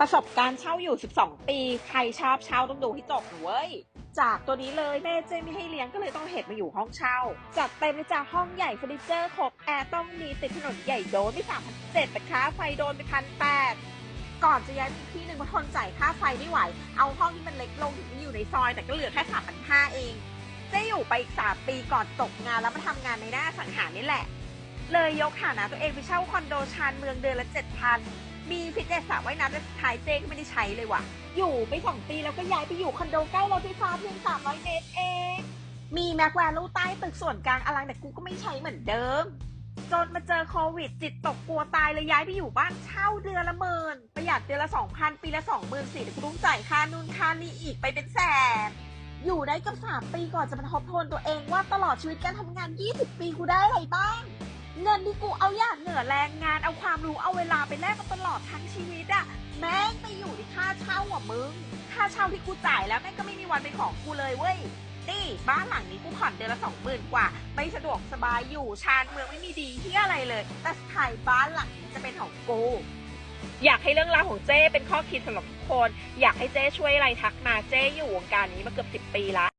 ประสบการณ์เช่าอยู่ 12 ปี ใครชอบเช่าต้องดูให้จบเว้ย จากตัวนี้เลยแม่เจไม่ให้เลี้ยงก็เลยต้องเหตุมาอยู่ห้องเช่า จัดเต็มเลยจ้าห้องใหญ่เฟอร์นิเจอร์ครบแอร์ต้องมีติดถนนใหญ่โดนไปสามพันเจ็ดแต่ค่าไฟโดนไปพันแปดก่อนจะย้ายอีกที่หนึ่งมาทนจ่ายค่าไฟไม่ไหว เอาห้องที่มันเล็กลงถึงอยู่ในซอยแต่ก็เหลือแค่สามพันห้าเองเจะอยู่ไปอีกสามปีก่อนตกงานแล้วมาทำงานในหน้าสังหารนี่แหละ เลยยกฐานะตัวเองไปเช่าคอนโดชานเมืองเดือนละเจ็ดพันมีฟิตเนสสระว่ายน้ำแต่สุดท้ายเจ๊ก็ไม่ได้ใช้เลยว่ะ อยู่ไปสองปีแล้วก็ย้ายไปอยู่คอนโดใกล้รถไฟฟ้าเพียงสามร้อยเมตรเอง มีแม็กแวลูใต้ตึกส่วนกลางอลังแต่กูก็ไม่ใช้เหมือนเดิม จนมาเจอโควิด จิตตกกลัวตายเลยย้ายไปอยู่บ้านเช่าเดือนละหมื่นประหยัดเดือนละสองพันปีละสองหมื่นสี่แต่กูต้องจ่ายค่านู่นค่านี่อีกไปเป็นแสนอยู่ได้กับสามปีก่อนจะมาทบทวนตัวเองว่าตลอดชีวิตการทำงาน 20 ปีกูได้อะไรบ้าง เงินที่กูเอาอยางเหนือแรงงาน เอาความรู้เอาเวลาไปแลกมาตลอดทั้งชีวิตอะแม่งไปอยู่ที่ค่าเช่าอะมึง ค่าเช่าที่กูจ่ายแล้วแม่งก็ไม่มีวันเป็นของกูเลยเว้ยนี่บ้านหลังนี้กูผ่อนเดือนละสองหมื่นกว่า ไม่สะดวกสบายอยู่ชานเมืองไม่มีดีที่อะไรเลย แต่สุดท้ายบ้านหลังนี้จะเป็นของกูอยากให้เรื่องราวของเจ้เป็นข้อคิดสำหรับทุกคน อยากให้เจ้ช่วยอะไรทักมาเจ้อยู่วงการนี้มาเกือบสิบปีละ